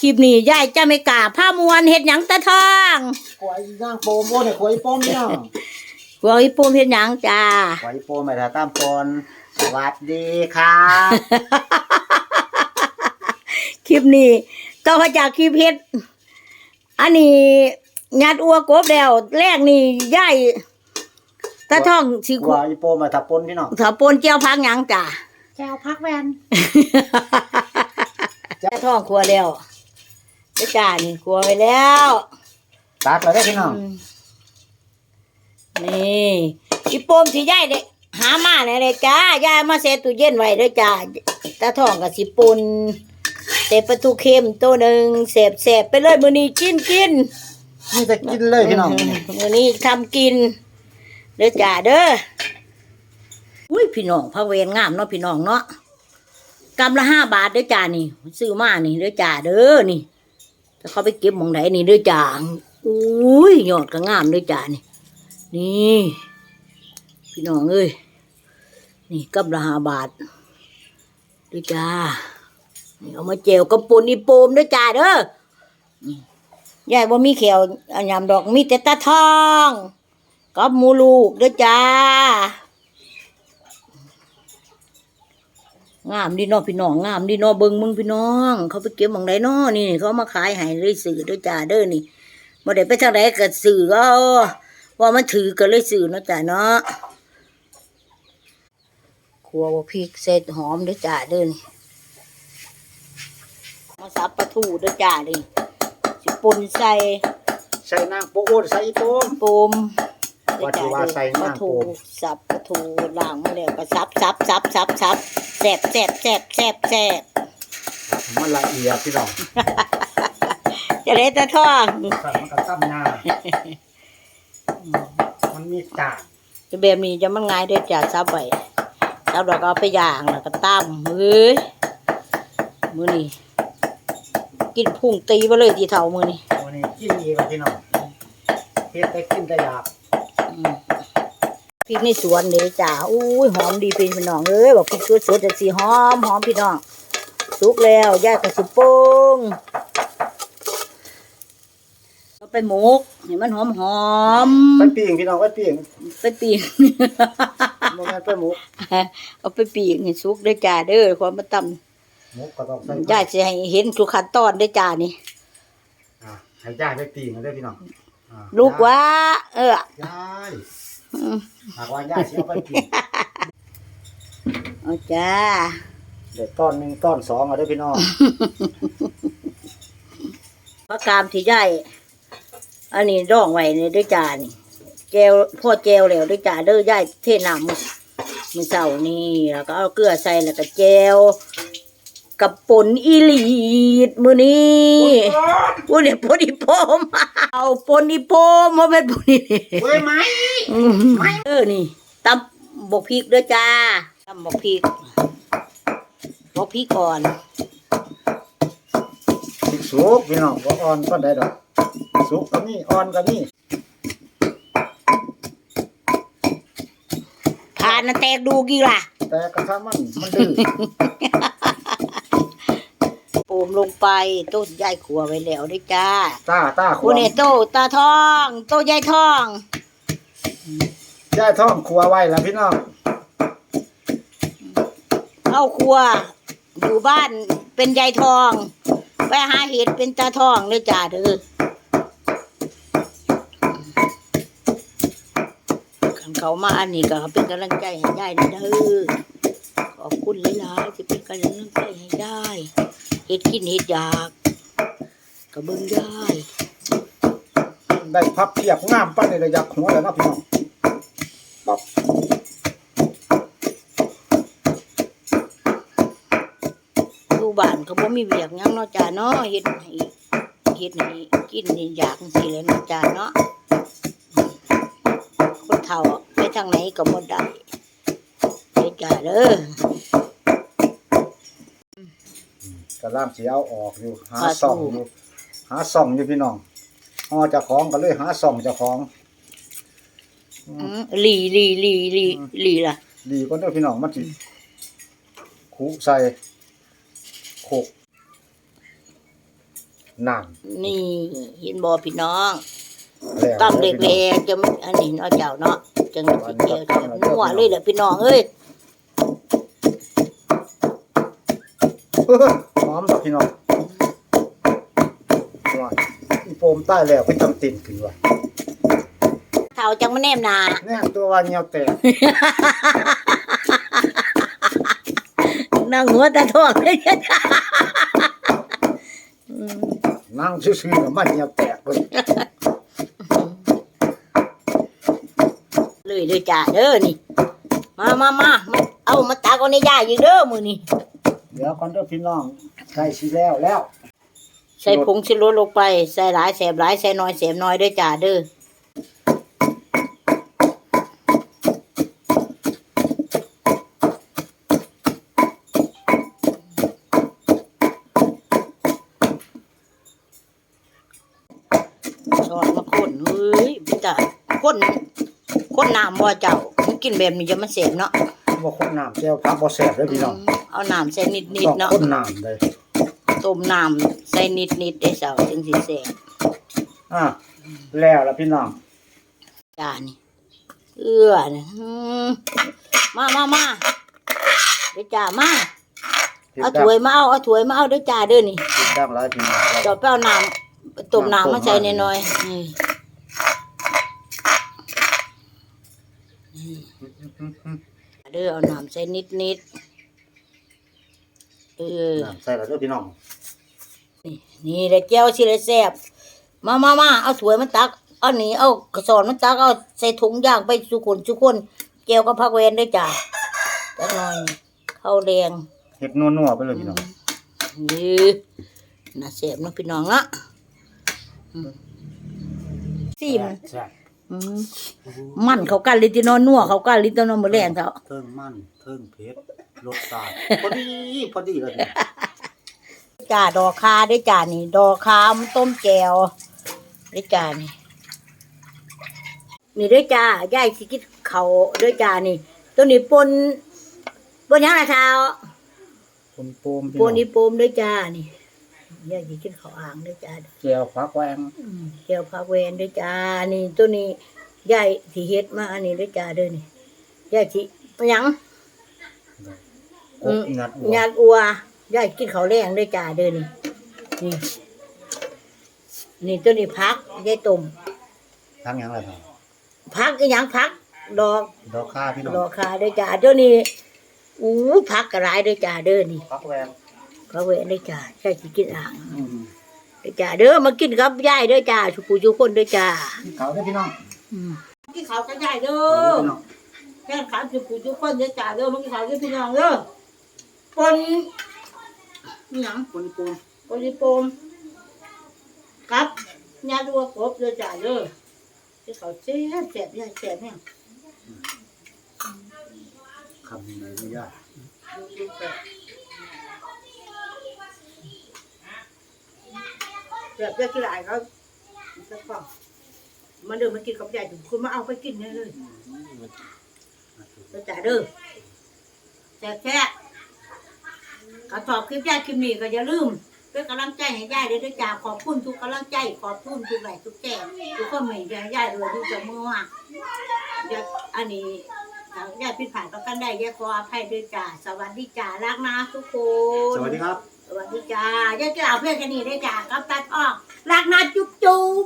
คลิปนี้ยายจะไม่กล้าผ้ามวนเฮ็ดหยังตะทองขวายย่างโปมโอ้เนี่ยขวายโปมพี่น้องหัวอีปูมเฮ็ดหยังจ้า ขวายโปมไม่ถ้าตามปอนสวัสดีครับคลิปนี้ต่อมาจากคลิปเฮ็ด อันนี้ญาติอัวกบแล้ว แรกนี่ยายตะทองสิขวายโปมมาถ้าปนพี่น้องถ้าปนเจียวพักหยังจ้า แจวพักแวน ตะทองครัวแล้ว เด้อจ้านี่ครัวไปแล้วตักเลยได้อพี่น้องนี่อีโปมสิยายเด้หามาเนี่ยเลยจ้ายายมาเซตตู้เย็นไว้เด้อจ้าตาทองกับสิปุนเตะประตูเค็มตัวหนึ่งเสบเสบไปเลยมือนี้กินกินนี่จะกินเลยพี่น้องมือนี้ทำกินเด้อจ้าเด้ออุ้ยพี่น้องพระเวรงามเนาะพี่น้องเนาะกำละห้าบาทเด้อจ้านี่ซื้อมานี่เด้อจ้าเด้อนี่ ถ้าเขาไปเก็บมองไหนนี่ด้อจ้าอุ้ยยอดก็งามด้อจ้านี่ นี่ พี่น้องเอ้ยนี่กับละห้าบาทด้วยจ้านี่เอามาเจวกับปุ่นอีโปมด้วยจ้าเด้อนี่ยายว่ามีเขียวอันยำดอกมีแต่ตาทองกับมูลูกด้วยจ้า งามดีเนาะพี่น้องงามดีเนาะเบิ่งมึงพี่น้อง เขาไปเก็บหมองไดเนาะนี่เขาเอามาขายให้เลยสื่อด้วยจ้าเด้อนี่บ่ได้ไปทางไหนก็สื่อก็ว่ามันถือก็เลยสื่อเนาะจ้าเนาะครัวว่าพริกเสร็จหอมด้วยจ้าเด้อนี่มาสับปลาทูด้วยจ้านี่สิป่นใส่ใส่นางโปโอ้ใส่โปมปมว่าสิว่าใส่ปลาน้ำทูโปมสับปลาทูล้างมาแล้วก็สับสับสับสับสับ แซ่บแซ่บแซ่บแซ่บแซ่บมันละเอียดพี่น้องจะได้ตะท่องครับมันก็ตั้มหน้ามันมีจานจะแบบนี้จะมันง่ายเด้อจ้าซับไปซับแล้วก็เอาไปย่างแล้วก็ตั้มเฮ้ยมือนี่กินพุ่งตีไปเลยทีเท่ามือนี่วันนี้กินอีกแล้วพี่น้องเฮ็ดได้กินได้อยากอืมพ ริกในสวนเลยจ้าอุ้ยหอมดีพี่พี่น้องเอ้ยบอกพริกสดๆจะสีหอมหอมพี่น้องสุกแล้วย่ายกระสุโป้งเอาไปหมกให้มันหอมหอมๆไปปิ้งพี่น้องไปปิ้งไปปีกบ่แม่นไปหมูเอาไปปีกให้สุกได้อจ้าเด้อความมาตหมูก็ต้องใส่ำย่าจะให้เห็นทุกขั้นตอนได้อจ้านี่อ่าให้ย่ายไปปิ้งเอาเด้อพี่น้องอ่าลูกว่า เออยายอืม หากว่าย่ายสิเอาไปปิ้งเอาจ้าเดี๋ยวต้อนหนึ่งต้อนสองเอาได้อพี่น้องพระกามที่ย่ายอันนี้ร่องไว้นี่ด้วยจ้านี่แจวพ่อแจวแล้วด้วยจ้าเด้อย่ายเทน้ำมันเศร้านี่แล้วก็เอาเกลือใส่แล้วก็แจว กับปนอีหลีดมือนี้อุ้ยเดี๋ยวปนอีโปมเอาปนอีโปมมาเป็นปนอีเว้ยไหมอืมเออนี่ตำบกพริกด้วยจ้าตำบกพริกบกพริกก่อนสุกพี่น้องว่าอ่อนก็ได้ดอกสุกก็มีอ่อนก็มีผ่านนะแตกดูกี่ล่ะ แต่กระทะมันมันดื้อโปมลง ไปต้นยายขัวไว้แล้วด้วยจ้าตาตาขคุวณเอโตตาทองโตยายทองย่ายท้องครัวไว้แล้วพี่น้องเอาครัว อยู่บ้านเป็นยายทอง ไปหาเห็ดเป็นตาทองด้วยจ้าเด้อคันเขามาอันนี้ก็เป็นกำลังใจให้ยายนะเด้อข อบคุณหลายๆที่เป็นกำลังใจให้ยายเห็ดกินเห็ดอยากกระเบื้องยายได้พับเพียบงามปั้นในระยักหัวแล้วเนาะพี่น้องป๊อบอยู่บ้านก็บ่มีเวียกหยังเนาะจ้าเนาะเฮ็ดให้เฮ็ดให้กินให้อยากจังซี่แหละเนาะจ้าเนาะคนเฒ่าไปทางไหนก็บ่ได้ไปจ้าเด้อ กระลามสีเอาออกอยู่หาปลาส่องทูอยู่หาส่องอยู่พี่น้องห่อเจ้าของก็เลยหาส่องเจ้าของอืมหลีหลีหลีหลีหลีล่ะดีก็เด้อพี่น้องมันสิคุใส่โขกนั่นนี่เห็นบ่พี่น้องแล้วตำเล็กๆจะอันนี้เนาะเจ้าเนาะจังสิเกี่ยวจะมั่วเลยแหละพี่น้องเอ้ย เออ หอมดอกพี่น้องว้ายอีโฟมใต้แล้วไปทำติ่นคือว่าเท่าจังมาแนมหนาแน่ตัวว่าเหี่ยวแตกนั่งหัวตาทองเลยจ้ะอืมนั่งซื่อๆแล้วมันเหี่ยวแตกเลยเลยเลยจ้าเด้อนี่ มามามามาเอามาตากเอาในย่าอยู่เด้อมือนี่ เดี๋ยวก่อนเด้อพี่น้องใกล้สิแล้วแล้ว ใส่ผงชิโรสลงไป ใส่หลายแสบหลายใส่น้อยแสบน้อยเด้อจ้าเด้อช้อนมาคนเฮ้ยพี่จ้าคนคนน้ำบ่เจ้ามันกินแบบนี้จะมันเสบเนาะบ่คนน้ำแก้วพักบ่แซ่บเด้อพี่น้อง เอาน้ำใส่นิดต้องๆเนาะคนน้ำเลยต้มน้ำใส่นิดๆได้เสาจึงสิแสบอะแล้วล่ะพี่น้องจ้านี่เอื้อนี่อืมมามามาเด้อจ้ามาเอาถ้วยมาเอาเอาถ้วยมาเอาเด้อจ้าเด้อนี่ติดดังหลายพี่น้องเจาะไปเอาน้ำต้มน้ำมาใส่หน่อยๆนี่เด้อเอาน้ำใส่นิดๆเออน้ำใส่แล้วเด้อพี่น้องนี่แหละแก้วสิเลยแซ่บมามามาเอาถ้วยมาตัก เอานี่เอากระสอนมาตัก เอาใส่ถุงย่างไปสุคนสุคนแก้วกับผักเวนด้วยจ้ะจักหน่อยนี่ข้าวแดงเฮ็ดนัวๆไปเลยพี่น้องนี่น่าแซ่บเนาะพี่น้องเนาะอืมซีมใช่อืมมันเขากันลิตินอนนัวเขากันลิตินอนมือแรงเขาเทิงมันเทิงเผ็ดร สชาติพอดีพอดีเลยเนี่ยจ้าดอกคาด้วยจ้านี่ ดอกคามนต้มแจวด้วยจ้านี่นี่ด้วยจ้ายายสิกิดเขาด้วยจ้านี่ตัวนี้ปนปนหยังไงเท้าคนโปมพี่ปน้อนงนี่ปมด้วยจ้านี่ยายสิกิดเขาวอ่างด้วยจ้าแก้วพักแวงอืมเกี่ยวผักเวนด้วยจ้านี่ตัวนี้ยายที่เฮ็ดมาอันนี้ด้วยจ้าเด้อนี่ยายสิปะหยัง กบงัดหัวญาติอัวยายกินข้าวแรงด้วยจ้าเด้อนี่ นี่ นี่ตัวนี้พักยายต้มทั้งหยังเลยครับพักอีหยังพัก ดอก ดอกข้าพี่น้องดอกขาด้วยจ้าเดี๋ยวนี้อู้พักกระไรด้วยจ้าเด้อนี่พักแวงเขาเวนด้วยจ้าใช่สิกินอ่างด้วยจ้าเด้อมากินกับยายด้วยจ้าชุปูชุคนด้วยจ้าพี่เขาได้อพี่น้องกินข้าวกับยายเด้เอาอเด้อพี่น้อง แค่ขาวชุปูชุคนด้วยจ้าเด้อมากินข้าวกับพี่น้องเด้อปนนี่หยังคนโปมปนนี่ปมครับญาติวัวกบด้วยจ้าเด้อที่เขาแซ่บแซ่บยายแซ่บเนี่ยคำไหนไม่ยากแบบจะกี่หลายเขาสักฟองมาเดินมากินกับยายถึงคุณมาเอาไปกินเลยเลย จะจ่ายเด้อแซ่บแซ่บกระสอบคลิปยายคลิปนี้ก็อย่าลืมเป็นกำลังใจให้ยายด้วยด้วยจ้าขอบคุณทุกกำลังใจ ขอบคุณทุกไหลค์ทุกแก่ทุกคนเหม่นยายยายเลยดูจากมือว่าอยากอันนี้ถ้ายายผิดผ่านประกันได้ยายขออภัยด้วยจ้าสวัสดีจ้ารักนะทุกคน สวัสดีครับ สวัสดีจ้าย่าจะเอาเพื่อนกันนี่ได้จ้ากับตัดออกรักนะจุ๊บจุ๊บ